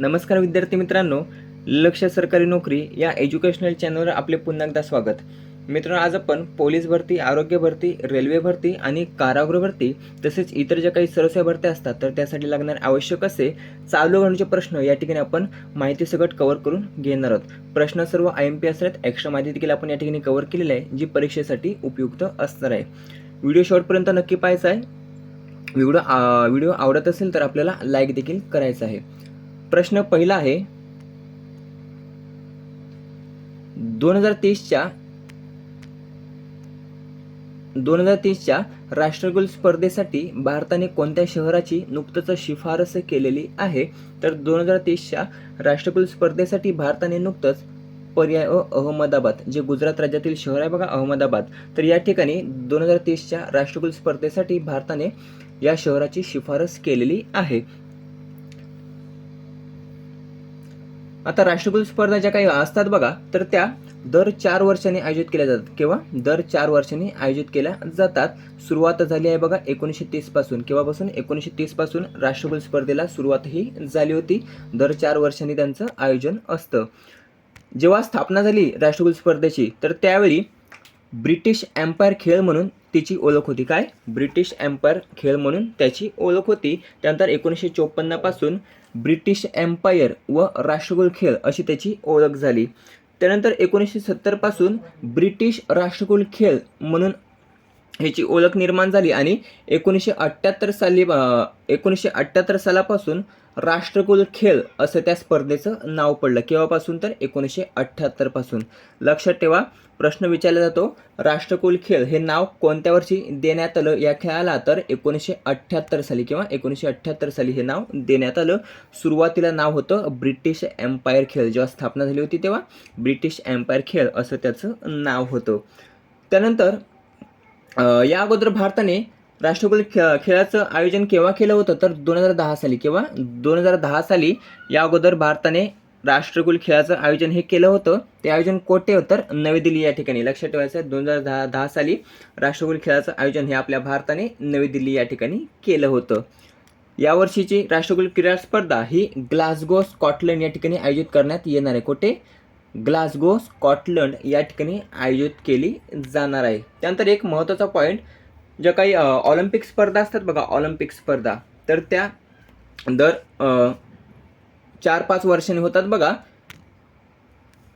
नमस्कार विद्यार्थी मित्रांनो लक्ष सरकारी नोकरी या एज्युकेशनल चॅनलवर आपले पुन्हा एकदा स्वागत. मित्रांनो आज आपण पोलीस भरती आरोग्य भरती रेल्वे भरती आणि कारागृह भरती तसेच इतर ज्या काही सरस्या भरत्या असतात तर त्यासाठी लागणारे आवश्यक असे चालू घडण्याचे प्रश्न या ठिकाणी आपण माहिती सगळं कव्हर करून घेणार आहोत. प्रश्न सर्व आय एम पी असतात एक्स्ट्रा माहिती देखील आपण या ठिकाणी कव्हर केलेली आहे जी परीक्षेसाठी उपयुक्त असणार आहे. व्हिडिओ शॉर्टपर्यंत नक्की पाहायचा आहे. व्हिडिओ आ- व्हिडिओ आवडत असेल तर आपल्याला लाईक देखील करायचा आहे. प्रश्न पहिला आहे दोन हजार तीसच्या दोन हजार तीसच्या राष्ट्रकुल स्पर्धेसाठी भारताने कोणत्या शहराची नुकतंच शिफारस केलेली आहे? तर दोन हजार तीसच्या राष्ट्रकुल स्पर्धेसाठी भारताने नुकतंच पर्याय अहमदाबाद जे गुजरात राज्यातील शहर आहे बघा अहमदाबाद. तर या ठिकाणी दोन हजार तीसच्या राष्ट्रकुल स्पर्धेसाठी भारताने या शहराची शिफारस केलेली आहे. आता राष्ट्रकुल स्पर्धा ज्या काही असतात बघा तर त्या दर चार वर्षांनी आयोजित केल्या जातात किंवा दर चार वर्षांनी आयोजित केल्या जातात. सुरुवात झाली आहे बघा एकोणीसशे तीसपासून केव्हापासून? एकोणीसशे तीसपासून राष्ट्रकुल स्पर्धेला सुरुवात ही झाली होती. दर चार वर्षांनी त्यांचं आयोजन असतं. जेव्हा स्थापना झाली राष्ट्रकुल स्पर्धेची तर त्यावेळी ब्रिटिश एम्पायर खेळ म्हणून तिची ओळख होती. काय? ब्रिटिश एम्पायर खेळ म्हणून त्याची ओळख होती. त्यानंतर एकोणीसशे चोपन्नपासून ब्रिटिश एम्पायर व राष्ट्रकुल खेळ अशी त्याची ओळख झाली. त्यानंतर एकोणीसशे सत्तरपासून ब्रिटिश राष्ट्रकुल खेळ म्हणून ह्याची ओळख निर्माण झाली आणि एकोणीसशे अठ्ठ्याहत्तर साली एकोणीसशे अठ्ठ्याहत्तर सालापासून राष्ट्रकुल खेळ असं त्या स्पर्धेचं नाव पडलं. केव्हापासून तर? एकोणीसशे अठ्ठ्याहत्तरपासून लक्षात ठेवा प्रश्न विचारला जातो राष्ट्रकुल खेळ हे नाव कोणत्या वर्षी देण्यात आलं? या खेळाला तर एकोणीसशे अठ्ठ्याहत्तर साली किंवा एकोणीसशे अठ्ठ्याहत्तर साली हे नाव देण्यात आलं. सुरुवातीला नाव होतं ब्रिटिश एम्पायर खेळ. जेव्हा स्थापना झाली होती तेव्हा ब्रिटिश एम्पायर खेळ असं त्याचं नाव होतं. त्यानंतर या अगोदर भारताने राष्ट्रकुल खे खेळाचं आयोजन केव्हा केलं होतं? तर दोन हजार दहा साली किंवा दोन हजार दहा साली या अगोदर भारताने राष्ट्रकुल खेळाचं आयोजन हे केलं होतं. ते आयोजन कोठे होतं? तर नवी दिल्ली या ठिकाणी. लक्षात ठेवायचं आहे दोन हजार दहा दहा साली राष्ट्रकुल खेळाचं आयोजन हे आपल्या भारताने नवी दिल्ली या ठिकाणी केलं होतं. यावर्षीची राष्ट्रकुल क्रीडा स्पर्धा ही ग्लासगो स्कॉटलंड या ठिकाणी आयोजित करण्यात येणार आहे. कोठे? ग्लासगो स्कॉटलंड या ठिकाणी आयोजित केली जाणार आहे. त्यानंतर एक महत्त्वाचा पॉईंट ज्या काही ऑलिम्पिक स्पर्धा असतात बघा ऑलिम्पिक स्पर्धा. तर त्या दर चार पाच वर्षांनी होतात बघा.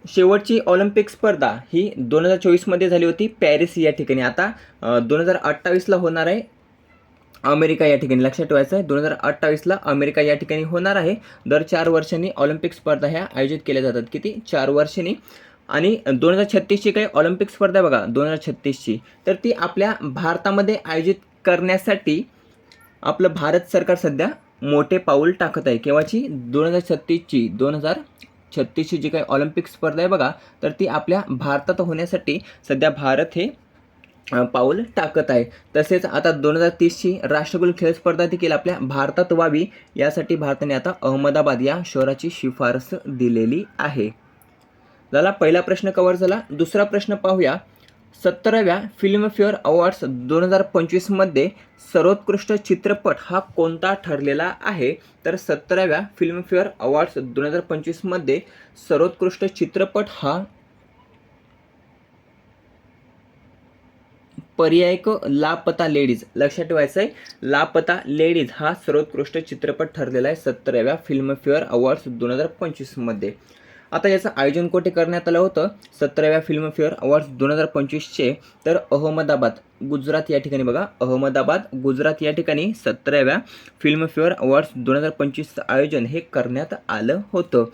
शेवटची ऑलिम्पिक स्पर्धा ही दोन हजार चोवीसमध्ये झाली होती पॅरिस या ठिकाणी. आता दोन हजार अठ्ठावीसला होणार आहे. अमेरिका या ठिकाणी. लक्षात ठेवायचं आहे दोन हजार अठ्ठावीसला अमेरिका या ठिकाणी होणार आहे. दर चार वर्षांनी ऑलिम्पिक स्पर्धा ह्या आयोजित केल्या जातात. किती? चार वर्षांनी. आणि दोन हजार छत्तीसची काही ऑलिम्पिक स्पर्धा आहे बघा दोन हजार छत्तीसची. तर ती आपल्या भारतामध्ये आयोजित करण्यासाठी आपलं भारत सरकार सध्या मोठे पाऊल टाकत आहे. केव्हाची? दोन हजार छत्तीसची. दोन हजार छत्तीसची जी काही ऑलिम्पिक स्पर्धा आहे बघा तर ती आपल्या भारतात होण्यासाठी सध्या भारत हे पाऊल टाकत आहे. तसेच आता दोन हजार तीसची राष्ट्रकुल खेळ स्पर्धा देखील आपल्या भारतात व्हावी यासाठी भारताने आता अहमदाबाद या शहराची शिफारस दिलेली आहे. झाला पहिला प्रश्न कव्हर झाला. दुसरा प्रश्न पाहूया. सत्तराव्या फिल्मफेअर अवॉर्ड्स दोन हजार पंचवीसमध्ये सर्वोत्कृष्ट चित्रपट हा कोणता ठरलेला आहे? तर सत्तराव्या फिल्मफेअर अवॉर्ड्स दोन हजार पंचवीसमध्ये सर्वोत्कृष्ट चित्रपट हा पर्याय क लापता लेडीज. लक्षात ठेवायचं आहे लापता लेडीज हा सर्वोत्कृष्ट चित्रपट ठरलेला आहे सत्तराव्या फिल्मफेअर अवॉर्ड्स दोन हजार पंचवीसमध्ये. आता याचं आयोजन कोठे करण्यात आलं होतं? सतराव्या फिल्मफेअर अवॉर्ड्स दोन हजार पंचवीसचे. तर अहमदाबाद गुजरात या ठिकाणी बघा. अहमदाबाद गुजरात या ठिकाणी सतराव्या फिल्मफेअर अवॉर्ड्स दोन हजार पंचवीसचं आयोजन हे करण्यात आलं होतं.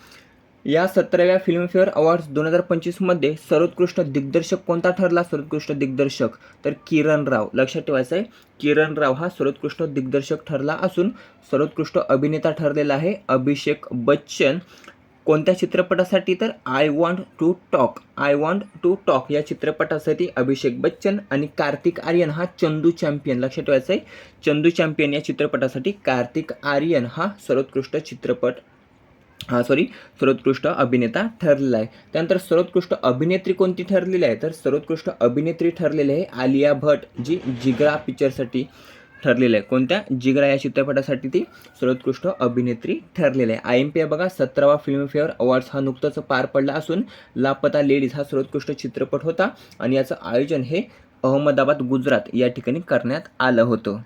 या सतराव्या फिल्मफेअर अवॉर्ड्स दोन हजार पंचवीसमध्ये सर्वोत्कृष्ट दिग्दर्शक कोणता ठरला? सर्वोत्कृष्ट दिग्दर्शक तर किरण राव. लक्षात ठेवायचं आहे किरण राव हा सर्वोत्कृष्ट दिग्दर्शक ठरला असून सर्वोत्कृष्ट अभिनेता ठरलेला आहे अभिषेक बच्चन. कोणत्या चित्रपटासाठी? तर I want to talk I want to talk या चित्रपटासाठी अभिषेक बच्चन आणि कार्तिक आर्यन हा चंदू चॅम्पियन लक्षात ठेवायचं आहे चंदू चॅम्पियन या चित्रपटासाठी कार्तिक आर्यन हा सर्वोत्कृष्ट चित्रपट हा सॉरी सर्वोत्कृष्ट अभिनेता ठरलेला आहे त्यानंतर सर्वोत्कृष्ट अभिनेत्री कोणती ठरलेली आहे? तर सर्वोत्कृष्ट अभिनेत्री ठरलेली आहे आलिया भट जी जिगरा पिक्चरसाठी ठरलेलं आहे. कोणत्या? जिगरा या चित्रपटासाठी ती सर्वोत्कृष्ट अभिनेत्री ठरलेली आहे. आय एम पी बघा सतरावा फिल्मफेअर अवॉर्ड्स हा नुकताच पार पडला असून लापता लेडीज हा सर्वोत्कृष्ट चित्रपट होता आणि याचं आयोजन हे अहमदाबाद गुजरात या ठिकाणी करण्यात आलं होतं.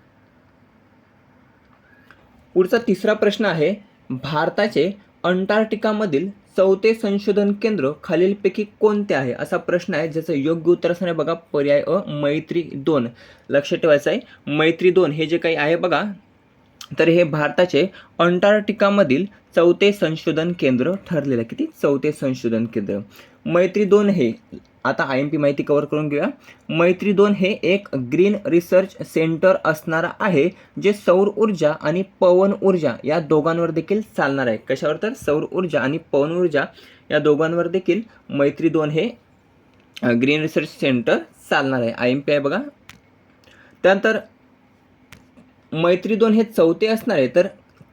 पुढचा तिसरा प्रश्न आहे भारताचे अंटार्क्टिकामधील चौथे संशोधन केंद्र खालीलपैकी कोणते आहे? असा प्रश्न आहे ज्याचं योग्य उत्तर असणार आहे बघा पर्याय अ मैत्री दोन. लक्षात ठेवायचं आहे मैत्री दोन हे जे काही आहे बघा तर हे भारताचे अंटार्क्टिकामधील चौथे संशोधन केंद्र ठरलेलं आहे. किती? चौथे संशोधन केंद्र. मैत्री दोन हे आता आय एम पी माहिती कवर करून घेऊया. मैत्री दोन हे एक ग्रीन रिसर्च सेंटर असणारा आहे जे सौर ऊर्जा आणि पवन ऊर्जा या दोघांवर देखील चालणार आहे. कशावर तर? सौर ऊर्जा आणि पवन ऊर्जा या दोघांवर देखील मैत्री दोन हे ग्रीन रिसर्च सेंटर चालणार आहे. आय एम पी आहे बघा. त्यानंतर मैत्री दोन हे चौथे असणार आहे. तर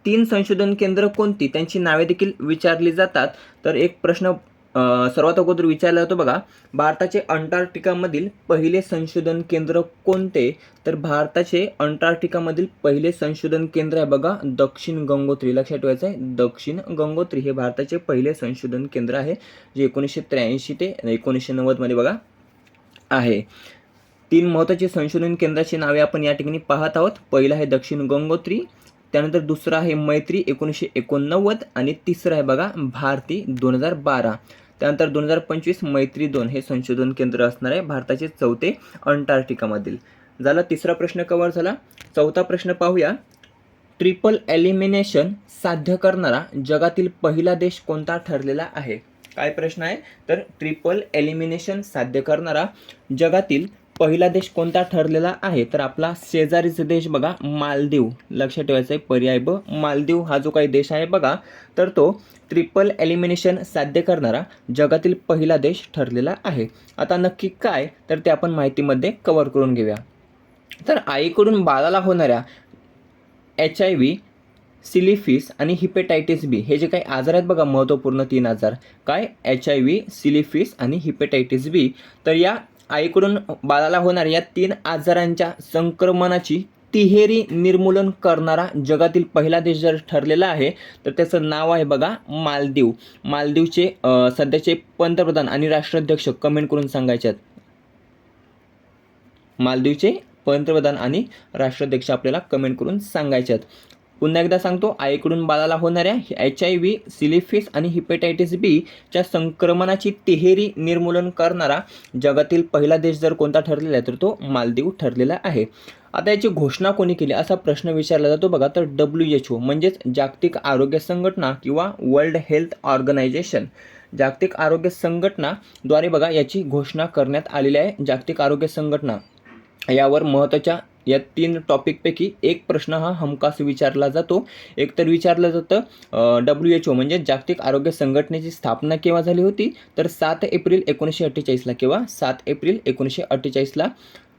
तीन संशोधन केंद्र कोणती? त्यांची नावे देखील विचारली जातात. तर एक प्रश्न सर्वात अगोदर विचारलं जातो बघा भारताचे अंटार्क्टिकामधील पहिले संशोधन केंद्र कोणते? तर भारताचे अंटार्क्टिकामधील पहिले संशोधन केंद्र आहे बघा दक्षिण गंगोत्री. लक्षात ठेवायचं आहे दक्षिण गंगोत्री हे भारताचे पहिले संशोधन केंद्र आहे जे एकोणीसशे त्र्याऐंशी ते एकोणीसशे नव्वदमध्ये बघा आहे. तीन महत्त्वाचे संशोधन केंद्राची नावे आपण या ठिकाणी पाहत आहोत. पहिलं आहे दक्षिण गंगोत्री त्यानंतर दुसरं आहे मैत्री एकोणीसशे एकोणनव्वद आणि तिसरं आहे बघा भारती दोन हजार बारा. त्यानंतर दोन हजार पंचवीस मैत्री दोन हे संशोधन केंद्र असणार आहे भारताचे चौथे अंटार्क्टिकामधील. झाला तिसरा प्रश्न कव्हर झाला. चौथा प्रश्न पाहूया. ट्रिपल एलिमिनेशन साध्य करणारा जगातील पहिला देश कोणता ठरलेला आहे? काय प्रश्न आहे? तर ट्रिपल एलिमिनेशन साध्य करणारा जगातील पहिला देश कोणता ठरलेला आहे? तर आपला शेजारीचा देश बघा मालदीव. लक्षात ठेवायचं आहे पर्याय ब. मालदीव हा जो काही देश आहे बघा तर तो ट्रिपल एलिमिनेशन साध्य करणारा जगातील पहिला देश ठरलेला आहे. आता नक्की काय? तर ते आपण माहितीमध्ये कवर करून घेऊया. तर आईकडून बाळाला होणाऱ्या एच आय व्ही सिलिफिस आणि हिपेटायटिस बी हे जे काही आजार आहेत बघा महत्त्वपूर्ण तीन आजार. काय? एच आय व्ही सिलिफिस आणि हिपेटायटिस बी. तर या आईकडून बाळाला होणाऱ्या या तीन आजारांच्या संक्रमणाची तिहेरी निर्मूलन करणारा जगातील पहिला देश जर ठरलेला आहे तर त्याचं नाव आहे बघा मालदीव. मालदीवचे सध्याचे पंतप्रधान आणि राष्ट्राध्यक्ष कमेंट करून सांगायचे आहेत. मालदीवचे पंतप्रधान आणि राष्ट्राध्यक्ष आपल्याला कमेंट करून सांगायचे आहेत. पुन्हा एकदा सांगतो आईकडून बाळाला होणाऱ्या एच आय व्ही सिलिफिस आणि हिपेटायटिस बी च्या संक्रमणाची तिहेरी निर्मूलन करणारा जगातील पहिला देश जर कोणता ठरलेला आहे तर तो मालदीव ठरलेला आहे. आता याची घोषणा कोणी केली? असा प्रश्न विचारला जातो बघा तर डब्ल्यू एच ओ म्हणजेच जागतिक आरोग्य संघटना किंवा वर्ल्ड हेल्थ ऑर्गनायझेशन. जागतिक आरोग्य संघटनाद्वारे बघा याची घोषणा करण्यात आलेली आहे. जागतिक आरोग्य संघटना यावर महत्त्वाच्या या तीन टॉपिकपैकी एक प्रश्न हा हमखास विचारला जातो. एकतर विचारलं जातं डब्ल्यू एच ओ म्हणजे जागतिक आरोग्य संघटनेची स्थापना केव्हा झाली होती? तर सात एप्रिल एकोणीसशे अठ्ठेचाळीसला किंवा सात एप्रिल एकोणीसशे अठ्ठेचाळीसला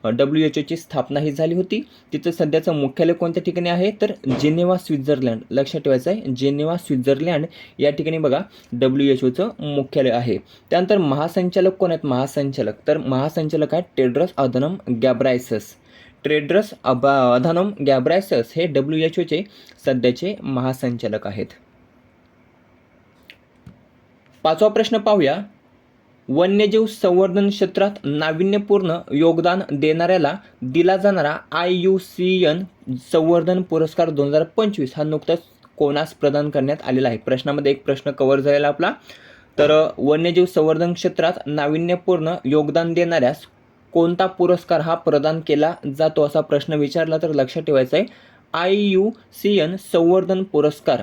डब्ल्यू एच ओची स्थापना ही झाली होती. तिचं सध्याचं मुख्यालय कोणत्या ठिकाणी आहे? तर जेनेवा स्वित्झर्लंड. लक्षात ठेवायचं आहे जेनेवा स्वित्झर्लंड या ठिकाणी बघा डब्ल्यू एच ओचं मुख्यालय आहे. त्यानंतर महासंचालक कोण आहेत? महासंचालक. तर महासंचालक आहेत टेड्रस अदनम गॅब्रायसस. ट्रेड्रस अबा अधानम गॅब्रायसस हे डब्ल्यू एच ओचे सध्याचे महासंचालक आहेत. पाचवा प्रश्न पाहूया. वन्यजीव संवर्धन क्षेत्रात नाविन्यपूर्ण योगदान देणाऱ्याला दिला जाणारा आय यू सी एन संवर्धन पुरस्कार दोन हजार पंचवीस हा नुकताच कोणास प्रदान करण्यात आलेला आहे? प्रश्नामध्ये एक प्रश्न कव्हर झालेला आपला. तर वन्यजीव संवर्धन क्षेत्रात नाविन्यपूर्ण योगदान देणाऱ्यास कोणता पुरस्कार हा प्रदान केला जातो असा प्रश्न विचारला तर लक्षात ठेवायचा आहे. आय यू सी एन संवर्धन पुरस्कार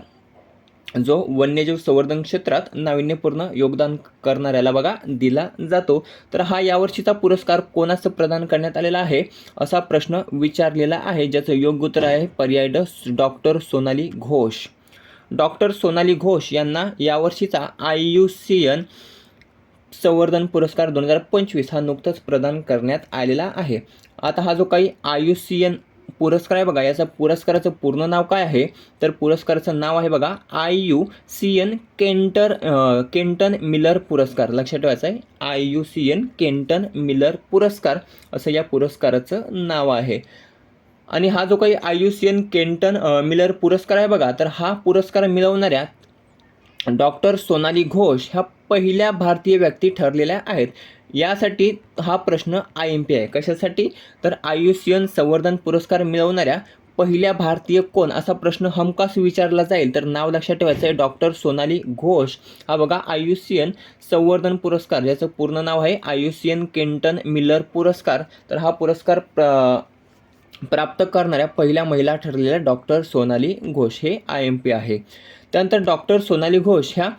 जो वन्यजीव संवर्धन क्षेत्रात नाविन्यपूर्ण योगदान करणाऱ्याला बघा दिला जातो. तर हा यावर्षीचा पुरस्कार कोणास प्रदान करण्यात आलेला आहे असा प्रश्न विचारलेला आहे ज्याचं योग्य उत्तर आहे पर्याय ड डॉक्टर सोनाली घोष. डॉक्टर सोनाली घोष यांना यावर्षीचा आय यू सी एन संवर्धन पुरस्कार दोन हजार पंचवीस हा नुकताच प्रदान करण्यात आलेला आहे. आता हा जो काही आयु सी एन पुरस्कार आहे बघा याचा पुरस्काराचं पूर्ण नाव काय आहे? तर पुरस्काराचं नाव आहे बघा I U C N Kenter Kenton Miller पुरस्कार. लक्षात ठेवायचं आहे I U C N Kenton Miller पुरस्कार असं या पुरस्काराचं नाव आहे. आणि हा जो काही आयुष्यन केंटन मिलर पुरस्कार आहे बघा तर हा पुरस्कार मिळवणाऱ्या डॉक्टर सोनाली घोष ह्या पहिल्या भारतीय व्यक्ती ठरलेल्या आहेत. यासाठी हा प्रश्न आय एम पी आहे. कशासाठी? तर आयुष्यन संवर्धन पुरस्कार मिळवणाऱ्या पहिल्या भारतीय कोण? असा प्रश्न हमखास विचारला जाईल. तर नाव लक्षात ठेवायचं आहे. डॉक्टर सोनाली घोष. हा बघा आयुष्यन संवर्धन पुरस्कार ज्याचं पूर्ण नाव आहे आयुष्यन केंटन मिलर पुरस्कार. तर हा पुरस्कार प्र प्राप्त करणाऱ्या पहिल्या महिला ठरलेल्या डॉक्टर सोनाली घोष हे आय एम पी आहे. त्यानंतर डॉक्टर सोनाली घोष ह्या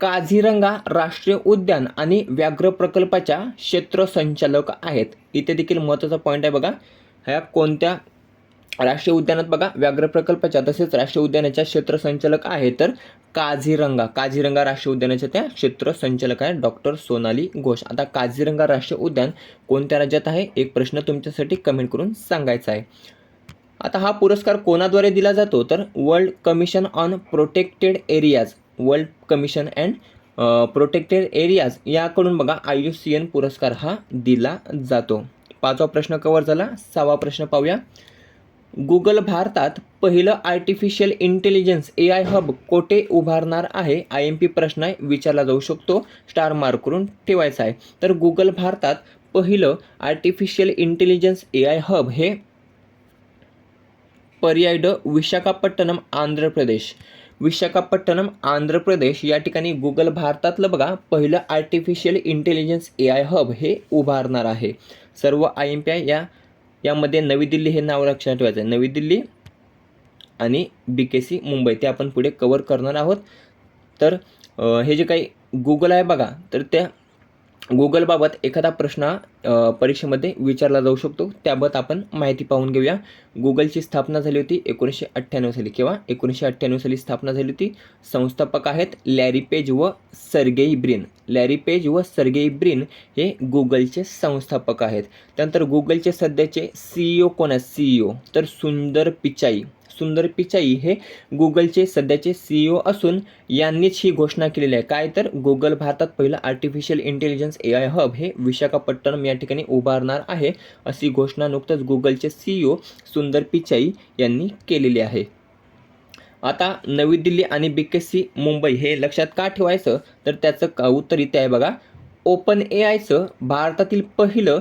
काझीरंगा राष्ट्रीय उद्यान आणि व्याघ्र प्रकल्पाच्या क्षेत्र संचालक आहेत. इथे देखील महत्त्वाचा पॉईंट आहे बघा. ह्या कोणत्या राष्ट्रीय उद्यानात बघा? व्याघ्र प्रकल्पाच्या तसेच राष्ट्रीय उद्यानाच्या क्षेत्र संचालक आहे तर काझीरंगा. काझीरंगा राष्ट्रीय उद्यानाच्या त्या क्षेत्र संचालक आहे डॉक्टर सोनाली घोष. आता काझीरंगा राष्ट्रीय उद्यान कोणत्या राज्यात आहे? एक प्रश्न तुमच्यासाठी कमेंट करून सांगायचा आहे. आता हा पुरस्कार कोणाद्वारे दिला जातो? तर World Commission on Protected Areas. World Commission and Protected Areas याकडून बघा आय यू सी एन पुरस्कार हा दिला जातो. पाचवा प्रश्न कवर झाला. सहावा प्रश्न पाहूया. गुगल भारतात पहिलं artificial intelligence A I hub कोठे उभारणार आहे? आय एम पी प्रश्न विचारला जाऊ शकतो. स्टार मार्क करून ठेवायचा आहे. तर गुगल भारतात पहिलं artificial intelligence A I hub हे पर्याय ड विशाखापट्टणम आंध्र प्रदेश. विशाखापट्टणम आंध्र प्रदेश या ठिकाणी गुगल भारतातलं बघा पहिलं artificial intelligence A I hub हे उभारणार आहे. सर्व आय एम पी आय या यामध्ये नवी दिल्ली हे नाव लक्षात ठेवायचं आहे नवी दिल्ली आणि बी के सी मुंबई ते आपण पुढे कवर करणार आहोत. तर हे जे काही गुगल आहे बघा तर त्या गुगलबाबत एखादा प्रश्न परीक्षेमध्ये विचारला जाऊ शकतो. त्याबाबत आपण माहिती पाहून घेऊया. गुगलची स्थापना झाली होती एकोणीसशे अठ्ठ्याण्णव साली. किंवा एकोणीसशे अठ्ठ्याण्णव साली स्थापना झाली होती. संस्थापक आहेत लॅरी पेज व सर्गेई ब्रिन. लॅरी पेज व सर्गेई ब्रिन हे गुगलचे संस्थापक आहेत. त्यानंतर गुगलचे सध्याचे सीईओ कोण आहेत? सीईओ तर सुंदर पिचाई. सुंदर पिचाई हे गुगलचे सध्याचे सीईओ असून यांनीच ही घोषणा केलेली आहे. काय तर गुगल भारतात पहिलं artificial intelligence A I hub हे विशाखापट्टणम या ठिकाणी उभारणार आहे अशी घोषणा नुकतंच गुगलचे सीईओ सुंदर पिचाई यांनी केलेली आहे. आता नवी दिल्ली आणि बी के सी मुंबई हे लक्षात का ठेवायचं? तर त्याचं उत्तर इथे आहे बघा. ओपन ए आयचं भारतातील पहिलं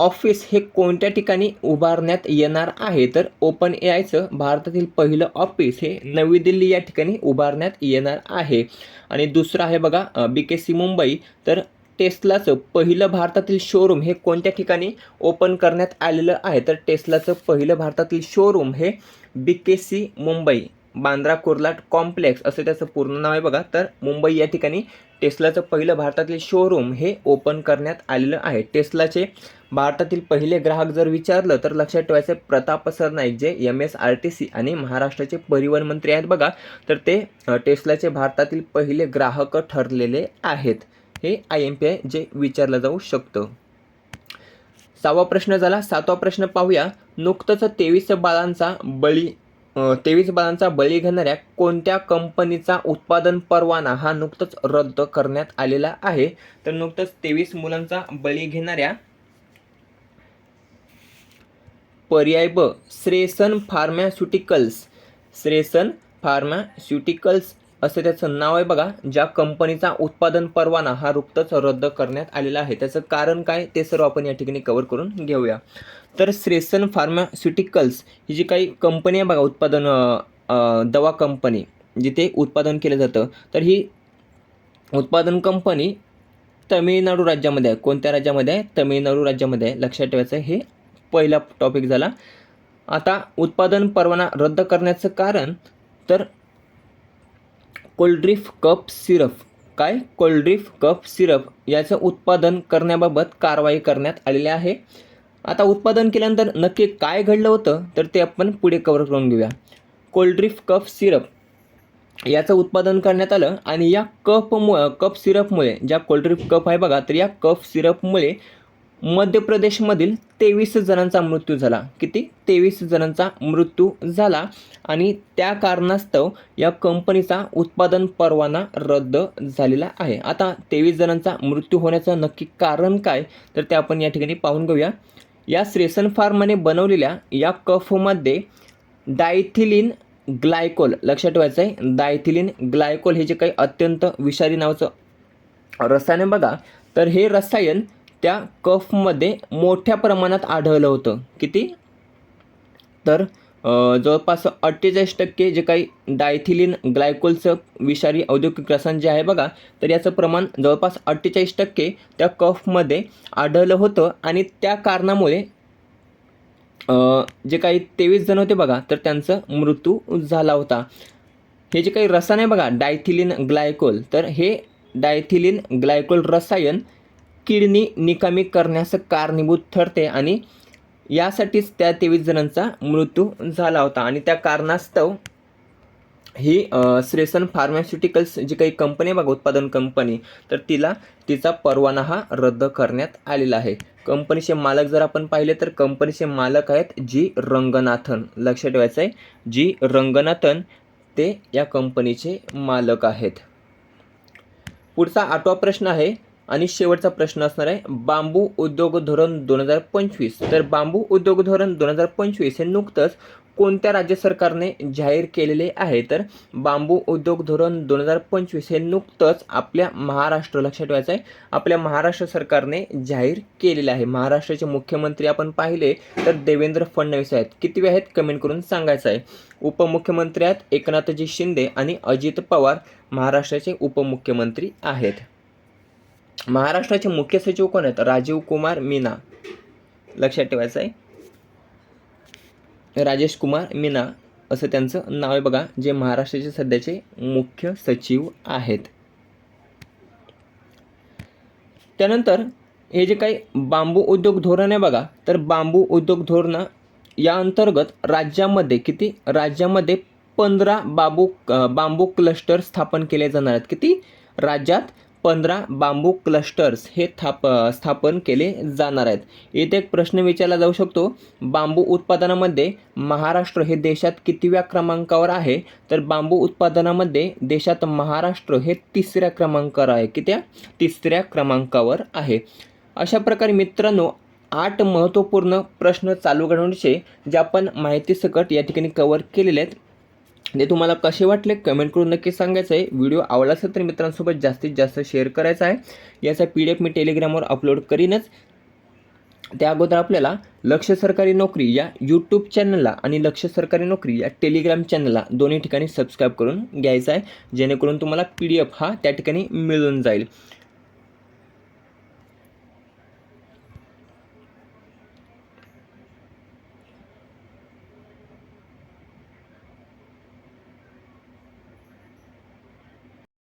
ऑफिस हे कोणत्या ठिकाणी उभारण्यात येणार आहे? तर ओपन ए आयचं भारतातील पहिलं ऑफिस हे नवी दिल्ली या ठिकाणी उभारण्यात येणार आहे. आणि दुसरं आहे बघा बी के सी मुंबई. तर टेस्लाचं पहिलं भारतातील शोरूम हे कोणत्या ठिकाणी ओपन करण्यात आलेलं आहे? तर टेस्लाचं पहिलं भारतातील शोरूम हे B K C Mumbai. Bandra Kurla complex असं त्याचं पूर्ण नाव आहे बघा. तर मुंबई या ठिकाणी टेस्लाचं पहिलं भारतातील शोरूम हे ओपन करण्यात आलेलं आहे. टेस्लाचे भारतातील पहिले ग्राहक जर विचारलं तर लक्षात ठेवायचं प्रताप सरनाईक जे M S R T C आणि महाराष्ट्राचे परिवहन मंत्री आहेत बघा. तर ते टेस्लाचे भारतातील पहिले ग्राहक ठरलेले आहेत. हे आय एम पी आय जे विचारलं जाऊ शकतं. सहावा प्रश्न झाला. सातवा प्रश्न पाहूया. नुकतंच तेवीस बाळांचा बळी तेवीस बाळांचा बळी घेणाऱ्या कोणत्या कंपनीचा उत्पादन परवाना हा नुकतंच रद्द करण्यात आलेला आहे? तर नुकतंच तेवीस मुलांचा बळी घेणाऱ्या पर्याय ब श्रेसन फार्मास्युटिकल्स. श्रेसन फार्मास्युटिकल्स असं त्याचं नाव आहे बघा ज्या कंपनीचा उत्पादन परवाना हा नुकतंच रद्द करण्यात आलेला आहे. त्याचं कारण काय? ते सर्व आपण या ठिकाणी कवर करून घेऊया. तर श्रेसन फार्मास्युटिकल्स ही जी काही कंपनी आहे बघा उत्पादन दवा कंपनी जिथे उत्पादन केलं जातं तर ही उत्पादन कंपनी तमिळनाडू राज्यामध्ये आहे. कोणत्या राज्यामध्ये आहे? तमिळनाडू राज्यामध्ये आहे. लक्षात ठेवायचं हे पहिला टॉपिक झाला. आता उत्पादन परवाना रद्द करण्याचं कारण तर कोल्ड्रिफ कप सिरप. काय? कोल्ड्रिफ कप सिरप याचं उत्पादन करण्याबाबत कारवाई करण्यात आलेली आहे. आता उत्पादन केल्यानंतर नक्की काय घडलं होतं तर ते आपण पुढे कवर करून घेऊया. कोल्ड्रिफ कफ सिरप याचं उत्पादन करण्यात आलं आणि या कपमु कप सिरपमुळे ज्या कोल्ड्रिफ कप आहे बघा तर या कफ सिरपमुळे मध्य प्रदेशमधील तेवीस जणांचा मृत्यू झाला. किती? तेवीस जणांचा मृत्यू झाला आणि त्या कारणास्तव या कंपनीचा उत्पादन परवाना रद्द झालेला आहे. आता तेवीस जणांचा मृत्यू होण्याचं नक्की कारण काय? तर ते आपण या ठिकाणी पाहून घेऊया. या श्रेसन फार्मने बनवलेल्या या कफमध्ये डायथिलिन ग्लायकोल लक्षात ठेवायचं आहे डायथिलिन ग्लायकोल हे जे काही अत्यंत विषारी नावाचं रसायन आहे बघा तर हे रसायन त्या कफमध्ये मोठ्या प्रमाणात आढळलं होतं. किती? तर जवळपास अठ्ठेचाळीस टक्के जे काही डायथिलिन ग्लायकोलचं विषारी औद्योगिक रसायन जे आहे बघा तर याचं प्रमाण जवळपास अठ्ठेचाळीस टक्के त्या कफमध्ये आढळलं होतं आणि त्या कारणामुळे जे काही तेवीस जण होते बघा तर त्यांचा मृत्यू झाला होता. हे जे काही रसायन आहे बघा डायथिलिन ग्लायकोल तर हे डायथिलिन ग्लायकोल रसायन किडनी निकामी करण्यास कारणीभूत ठरते आणि यासाठीच त्या तेवीस जणांचा मृत्यू झाला होता. आणि त्या कारणास्तव ही श्रेसन फार्मास्युटिकल्स जी काही कंपनी बघा उत्पादन कंपनी तर तिला तिचा परवाना हा रद्द करण्यात आलेला आहे. कंपनीचे मालक जर आपण पाहिले तर कंपनीचे मालक आहेत जी रंगनाथन. लक्षात ठेवायचं आहे जी रंगनाथन ते या कंपनीचे मालक आहेत. पुढचा आठवा प्रश्न आहे आणि शेवटचा प्रश्न असणार आहे बांबू उद्योग धोरण दोन हजार पंचवीस. तर बांबू उद्योग धोरण दोन हजार पंचवीस हे नुकतंच कोणत्या राज्य सरकारने जाहीर केलेले आहे? तर बांबू उद्योग धोरण दोन हजार पंचवीस हे नुकतंच आपल्या महाराष्ट्र लक्षात ठेवायचं आहे आपल्या महाराष्ट्र सरकारने जाहीर केलेले आहे. महाराष्ट्राचे मुख्यमंत्री आपण पाहिले तर देवेंद्र फडणवीस आहेत. किती आहेत? कमेंट करून सांगायचं आहे. उपमुख्यमंत्री आहेत एकनाथजी शिंदे आणि अजित पवार महाराष्ट्राचे उपमुख्यमंत्री आहेत. महाराष्ट्राचे मुख्य सचिव कोण आहेत? राजीव कुमार मीना. लक्षात ठेवायचं आहे. राजेश कुमार मीना असं त्यांचं नाव आहे बघा जे महाराष्ट्राचे सध्याचे मुख्य सचिव आहेत. त्यानंतर हे जे काही बांबू उद्योग धोरण आहे बघा तर बांबू उद्योग धोरण या अंतर्गत राज्यामध्ये किती? राज्यामध्ये पंधरा बांबू बांबू क्लस्टर स्थापन केले जाणार आहेत. किती? राज्यात पंधरा बांबू क्लस्टर्स हे थाप स्थापन केले जाणार आहेत. येथे एक प्रश्न विचारला जाऊ शकतो बांबू उत्पादनामध्ये महाराष्ट्र हे देशात कितव्या क्रमांकावर आहे? तर बांबू उत्पादनामध्ये देशात महाराष्ट्र हे तिसऱ्या क्रमांकावर आहे. कित्या? तिसऱ्या क्रमांकावर आहे. अशा प्रकारे मित्रांनो आठ महत्त्वपूर्ण प्रश्न चालू घडवण्याचे जे आपण माहितीसकट या ठिकाणी कवर केलेले आहेत. ते तुम्हाला कसे वाटले कमेंट करून नक्की सांगायचं आहे व्हिडिओ आवडला असेल तर मित्रांसोबत जास्तीत जास्त शेअर करायचा आहे. याचा पी डी एफ मी टेलिग्रामवर अपलोड करीनच. त्या अगोदर आपल्याला लक्ष सरकारी नोकरी या यूट्यूब चॅनलला आणि लक्ष सरकारी नोकरी या टेलिग्राम चॅनलला दोन्ही ठिकाणी सबस्क्राईब करून घ्यायचा आहे. जेणेकरून तुम्हाला पी डी एफ हा त्या ठिकाणी मिळून जाईल.